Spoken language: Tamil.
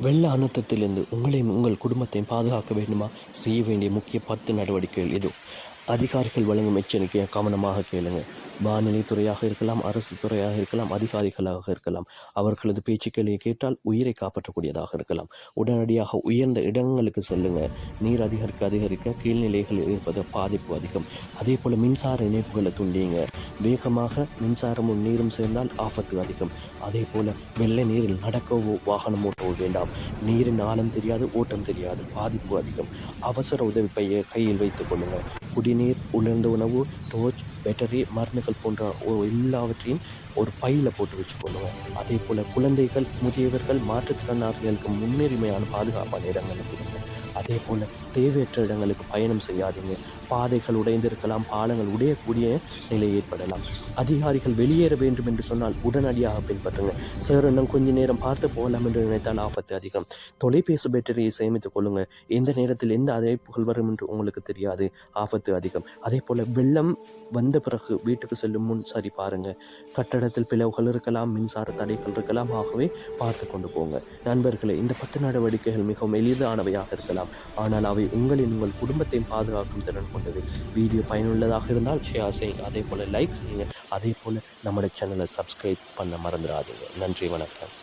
வெள்ள அனர்த்தத்திலிருந்து உங்களையும் உங்கள் குடும்பத்தையும் பாதுகாக்க வேண்டுமா? செய்ய வேண்டிய முக்கிய பத்து நடவடிக்கைகள் இது அதிகாரிகள் வழங்கும் எச்சரிக்கையை கவனமாக கேளுங்க. வானிலை துறையாக இருக்கலாம் அரசு துறையாக இருக்கலாம் அதிகாரிகளாக இருக்கலாம். அவர்களது பேச்சுக்களை கேட்டால் உயிரை காப்பாற்றக்கூடியதாக இருக்கலாம். உடனடியாக உயர்ந்த இடங்களுக்கு செல்லுங்க. நீர் அதிகரிக்க அதிகரிக்க கீழ்நிலைகள் இருப்பது பாதிப்பு அதிகம். அதே போல் மின்சார இணைப்புகளை துண்டிங்க. வேகமாக மின்சாரமும் நீரும் சேர்ந்தால் ஆபத்து அதிகம். அதே போல் வெள்ளை நீரில் நடக்கவோ வாகனம் ஓட்டவோ வேண்டாம். நீரின் ஆழம் தெரியாது ஓட்டம் தெரியாது பாதிப்பு அதிகம். அவசர உதவி பையை கையில் வைத்துக் கொள்ளுங்கள். குடிநீர் உலர்ந்த உணவு டோர்ச் பேட்டரி மருந்துகள் போன்ற எல்லாவற்றையும் ஒரு பையில் போட்டு வச்சுக்கொள்ளுங்க அதே போல் குழந்தைகள் முதியவர்கள் மாற்றுத்திறனாளிகளுக்கு முன்னுரிமையான பாதுகாப்பான இடங்களுக்கு அதே போல் தேவையற்ற இடங்களுக்கு பயணம் செய்யாதீங்க. பாதைகள் உடைந்திருக்கலாம் பாலங்கள் உடையக்கூடிய நிலை ஏற்படலாம். அதிகாரிகள் வெளியேற வேண்டும் என்று சொன்னால் உடனடியாக பின்பற்றுங்க. சார் இன்னும் கொஞ்ச நேரம் பார்த்து போகலாம் என்று நினைத்தால் ஆபத்து அதிகம். தொலைபேசி பேட்டரியை சேமித்துக் கொள்ளுங்க. எந்த நேரத்தில் எந்த அழைப்புகள் வரும் என்று உங்களுக்கு தெரியாது. ஆபத்து அதிகம். அதே போல் வெள்ளம் வந்த பிறகு வீட்டுக்கு செல்லும் முன் சரி பாருங்கள் கட்டடத்தில் பிளவுகள் இருக்கலாம் மின்சார தடைகள் இருக்கலாம். ஆகவே பார்த்து கொண்டு போங்க. நண்பர்களே இந்த பத்து நடவடிக்கைகள் மிகவும் எளிதானவையாக இருக்கலாம். ஆனால் அவை உங்களின் உங்கள் குடும்பத்தையும் பாதுகாக்கும் திறன் கொண்டது. வீடியோ பயனுள்ளதாக இருந்தால் ஷேர் செய்யுங்க. அதே போல் லைக் செய்யுங்க. அதே போல் நம்மளோட சேனலை சப்ஸ்கிரைப் பண்ண மறந்துடாதீங்க. நன்றி வணக்கம்.